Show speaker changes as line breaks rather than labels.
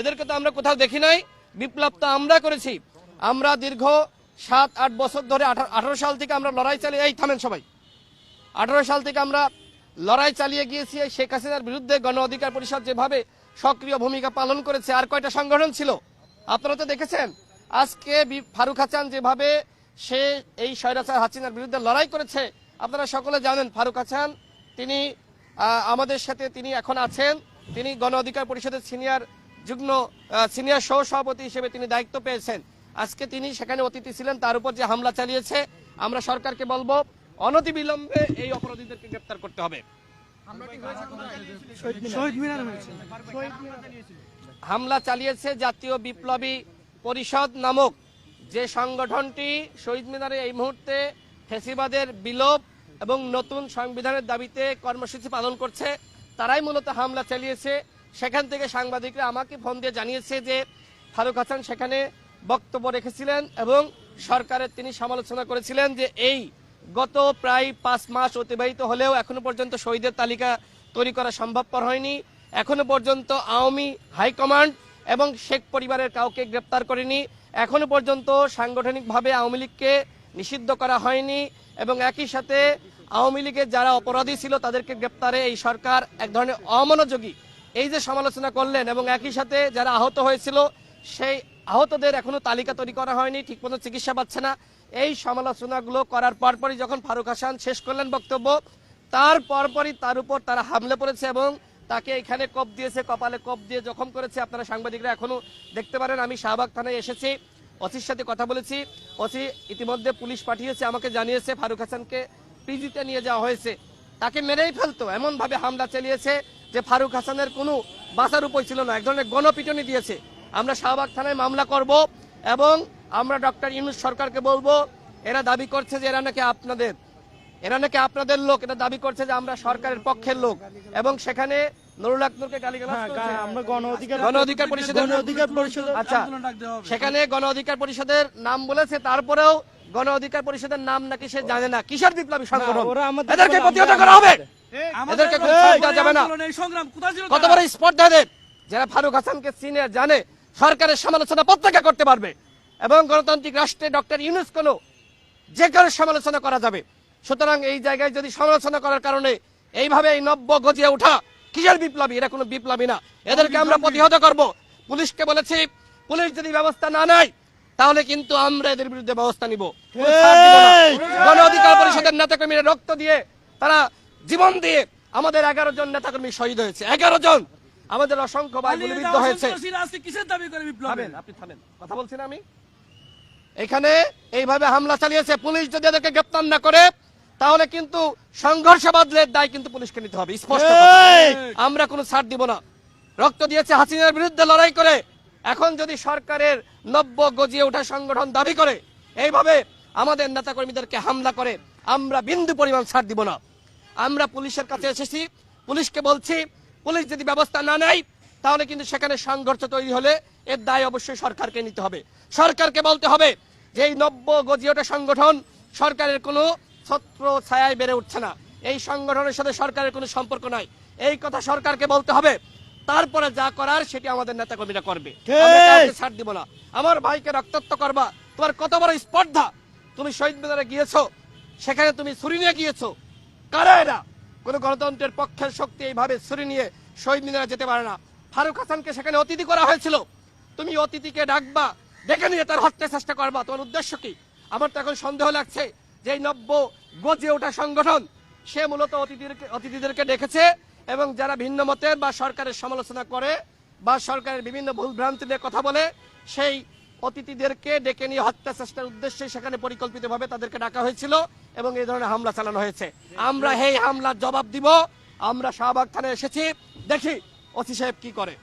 এদেরকে তো আমরা কোথাও দেখি নাই। বিপ্লব তো আমরা করেছি। আমরা দীর্ঘ সাত, আট বছর ধরে আঠারো সাল থেকে আমরা লড়াই চালিয়ে এই থামেন সবাই। আঠারো সাল থেকে আমরা লড়াই চালিয়ে গিয়েছি এই শেখ হাসিনার বিরুদ্ধে গণ অধিকার পরিষদ যেভাবে সক্রিয় ভূমিকা পালন করেছে, আর কয়টা সংগঠন ছিল? আপনারা তো দেখেছেন, আজকে ফারুক হাসান যেভাবে সে এই স্বৈরাচার হাসিনার বিরুদ্ধে লড়াই করেছে, আপনারা সকলে জানেন, ফারুক হাসান তিনি আমাদের সাথে তিনি এখন আছেন। তিনি গণ অধিকার পরিষদের সিনিয়র যুগ্ম সিনিয়র সহ সভাপতি হিসেবে তিনি দায়িত্ব পেয়েছেন। আজকে তিনি সেখানে অতিথি ছিলেন তার উপর যে হামলা চালিয়েছে আমরা সরকারকে বলব অনতিবিলম্বে এই অপরাধীদেরকে গ্রেপ্তার করতে হবে। হামলা চালিয়েছে জাতীয় বিপ্লবী পরিষদ নামক যে সংগঠনটি শহীদ মিনারে এই মুহূর্তে ফেসিবাদের বিলোপ এবং নতুন সংবিধানের দাবিতে কর্মসূচি পালন করছে তারাই মূলত হামলা চালিয়েছে। সেখান থেকে সাংবাদিকরা আমাকে ফোন দিয়ে জানিয়েছে যে ফারুক হাসান সেখানে বক্তব্য রেখেছিলেন এবং সরকারের তিনি সমালোচনা করেছিলেন যে এই গত প্রায় পাঁচ মাস অতিবাহিত হলেও এখনও পর্যন্ত শহীদের তালিকা তৈরি করা সম্ভবপর হয়নি। এখনও পর্যন্ত আওয়ামী হাইকমান্ড এবং শেখ পরিবারের কাউকে গ্রেপ্তার করেনি। এখনও পর্যন্ত সাংগঠনিকভাবে আওয়ামী লীগকে নিষিদ্ধ করা হয়নি এবং একই সাথে আওয়ামী লীগের যারা অপরাধী ছিল তাদেরকে গ্রেপ্তারে। এই সরকার এক ধরনের অমনোযোগী এই যে সমালোচনা করলেন এবং একই সাথে যারা আহত হয়েছিল, সেই আহতদের এখনও তালিকা তৈরি করা হয়নি, ঠিকমতো চিকিৎসা পাচ্ছে না। এই সমালোচনাগুলো করার পরপরই যখন ফারুক হাসান শেষ করলেন বক্তব্য, তার পরপরই তার উপর তারা হামলে পড়েছে এবং তাকে এখানে কপ দিয়েছে, কপালে কপ দিয়ে জখম করেছে। আপনারা সাংবাদিকরা এখনও দেখতে পারেন, আমি শাহবাগ থানায় এসেছি অসির সাথে কথা বলেছি। অসি ইতিমধ্যে পুলিশ পাঠিয়েছে, আমাকে জানিয়েছে, ফারুক হাসানকে পিজিতে নিয়ে যাওয়া হয়েছে। তাকে মেরেই ফেলতো, এমনভাবে হামলা চালিয়েছে। যে ফারুক হাসানের কোনো বাঁচার উপায় ছিল না। এক ধরনের গণপিটনি দিয়েছে। আমরা শাহবাগ থানায় মামলা করব এবং আমরা ডক্টর ইউনুস সরকারকে বলব এরা দাবি করছে যে এরা নাকি আপনাদের। এরা নাকি আপনাদের লোক এটা দাবি করছে যে আমরা সরকারের পক্ষের লোক। এবং সেখানে নুরুল আকনুরকে গালিগালাজ
হ্যাঁ,
করেছে।
গা- আমরা গণ অধিকার
গণ অধিকার পরিষদের
গণ অধিকার পরিষদ
আচ্ছা সেখানে গণ অধিকার পরিষদের নাম বলেছে তারপরেও গণ অধিকার পরিষদের নাম নাকি সে জানে না। কিসের বিপ্লবী সংগঠন? এদেরকে প্রতিহত করা হবে!
আমাদের
এদেরকে দেওয়া যাবে না। কত বড় স্পর্ধা এদের যারা ফারুক হাসানকে চিনে জানে সরকারের সমালোচনা প্রত্যাখ্যা করতে পারবে। এবং গণতান্ত্রিক রাষ্ট্রে ডক্টর ইউনুস কোনো যে কারও সমালোচনা করা যাবে। সুতরাং এই জায়গায় যদি সমালোচনা করার কারণে এইভাবে এই নব্য গজিয়ে ওঠা কিসের বিপ্লবী? এরা কোনো বিপ্লবী না। এদেরকে আমরা প্রতিহত করব। পুলিশকে বলেছি পুলিশ যদি ব্যবস্থা না নেয় তাহলে কিন্তু আমরা এদের বিরুদ্ধে ব্যবস্থা নিব! গণ অধিকার পরিষদের নেতাকর্মীরা রক্ত দিয়ে তারা জীবন দিয়ে আমাদের এগারো জন নেতাকর্মী শহীদ হয়েছে। এগারো জন আমাদের অসংখ্য ভাই গুলিবিদ্ধ হয়েছে। আপনি থামেন। কথা বলছি না আমি? এখানে এইভাবে হামলা চালিয়েছে পুলিশ যদি এদেরকে গ্রেপ্তার না করে তাহলে কিন্তু সংঘর্ষ বাদলের দায় কিন্তু পুলিশকে নিতে হবে। স্পষ্ট আমরা কোনো ছাড় দিব না। রক্ত দিয়েছে হাসিনার বিরুদ্ধে লড়াই করে। এখন যদি সরকারের নব্য গজিয়ে ওঠা সংগঠন দাবি করে এইভাবে আমাদের নেতা নেতাকর্মীদেরকে হামলা করে আমরা বিন্দু পরিমাণ ছাড় দিব না। আমরা পুলিশের কাছে এসেছি। পুলিশকে বলছি পুলিশ যদি ব্যবস্থা না নেয় তাহলে কিন্তু সেখানে সংঘর্ষ তৈরি হলে এর দায় অবশ্যই সরকারকে নিতে হবে। সরকারকে বলতে হবে যে এই নব্য গজিওটা সংগঠন সরকারের কোনো ছত্র ছায়ায় বেড়ে উঠছে না। এই সংগঠনের সাথে সরকারের কোনো সম্পর্ক নাই। এই কথা সরকারকে বলতে হবে। তারপরে যা করার সেটি আমাদের নেতা নেতাকর্মীরা করবে। ছাড় দিব না। আমার ভাইকে রক্তাক্ত করবা। তোমার কত বড় স্পর্ধা। তুমি শহীদ মিনারে গিয়েছো। সেখানে তুমি ছুরি নিয়ে গিয়েছো। কারা এরা? কোন গণতন্ত্রের পক্ষের শক্তি এইভাবে ছুরি নিয়ে শহীদ মিনারে যেতে পারে না। ফারুক হাসানকে সেখানে অতিথি করা হয়েছিল। তুমি অতিথিকে ডাকবা ডেকে নিয়ে তার হত্যা চেষ্টা করবা। তোমার উদ্দেশ্য কি? আমার তো এখন সন্দেহ লাগছে যে নব্য গজে ওঠা সংগঠন, সে মূলত অতিথিদেরকে অতিথিদেরকে ডেকেছে এবং যারা ভিন্ন মতের বা সরকারের সমালোচনা করে বা সরকারের বিভিন্ন ভুল ভ্রান্তি নিয়ে কথা বলে, সেই অতিথিদেরকে ডেকে নিয়ে হত্যা চেষ্টার উদ্দেশ্যে সেখানে পরিকল্পিতভাবে তাদেরকে ডাকা হয়েছিল। এবং এই ধরনের হামলা চালানো হয়েছে। আমরা এই হামলার জবাব দিব। আমরা শাহবাগ থানায় এসেছি। দেখি ওসি সাহেব কি করে।